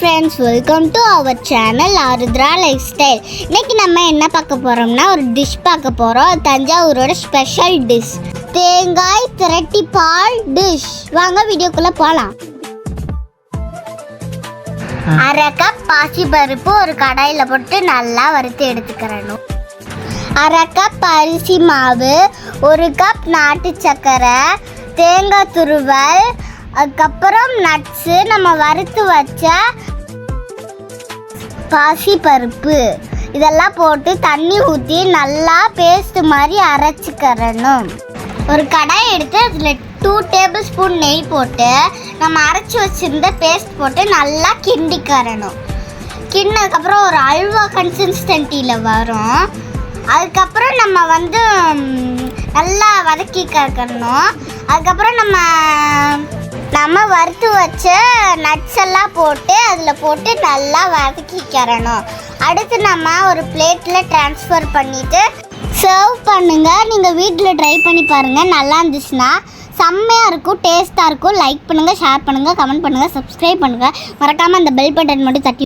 Friends welcome to our channel Arudhra life style இன்னைக்கு நம்ம என்ன பார்க்க போகிறோம்னா ஒரு டிஷ் பார்க்க போகிறோம் தஞ்சாவூரோட ஸ்பெஷல் டிஷ் தேங்காய் திரட்டி பால் டிஷ் வாங்க வீடியோக்குள்ளே போகலாம் அரை கப் பாசி பருப்பு ஒரு கடாயில் போட்டு நல்லா வறுத்து எடுத்துக்கிறணும். அரை கப் அரிசி மாவு ஒரு கப் நாட்டு சர்க்கரை தேங்காய் துருவல் அதுக்கப்புறம் நட்ஸு நம்ம வறுத்து வச்ச பாசி பருப்பு. இதெல்லாம் போட்டு தண்ணி ஊற்றி நல்லா பேஸ்ட் மாதிரி அரைச்சிக்கிறணும். ஒரு கடாய் எடுத்து அதில் டூ டேபிள் ஸ்பூன் நெய் போட்டு நம்ம அரைச்சி வச்சுருந்த பேஸ்ட் போட்டு நல்லா கிண்டிக்கிறணும். கிண்ணதுக்கப்புறம் ஒரு அல்வா கன்சிஸ்டன்ட்டியில் வரும். அதுக்கப்புறம் நம்ம வந்து நல்லா வதக்கி கறக்கணும் அதுக்கப்புறம் நம்ம நம்ம வறுத்து வச்ச நட்ஸ் எல்லாம் போட்டு அதில் போட்டு நல்லா வதக்கிக்கிறணும் அடுத்து நம்ம ஒரு பிளேட்டில் ட்ரான்ஸ்ஃபர் பண்ணிவிட்டு சர்வ் பண்ணுங்கள் நீங்கள் வீட்டில் ட்ரை பண்ணி பாருங்கள் நல்லா இருந்துச்சுன்னா செம்மையாக இருக்கும் டேஸ்ட்டாக இருக்கும். லைக் பண்ணுங்கள் ஷேர் பண்ணுங்கள் கமெண்ட் பண்ணுங்கள் சப்ஸ்கிரைப் பண்ணுங்கள் மறக்காமல் அந்த பெல் பட்டன் மட்டும் தட்டி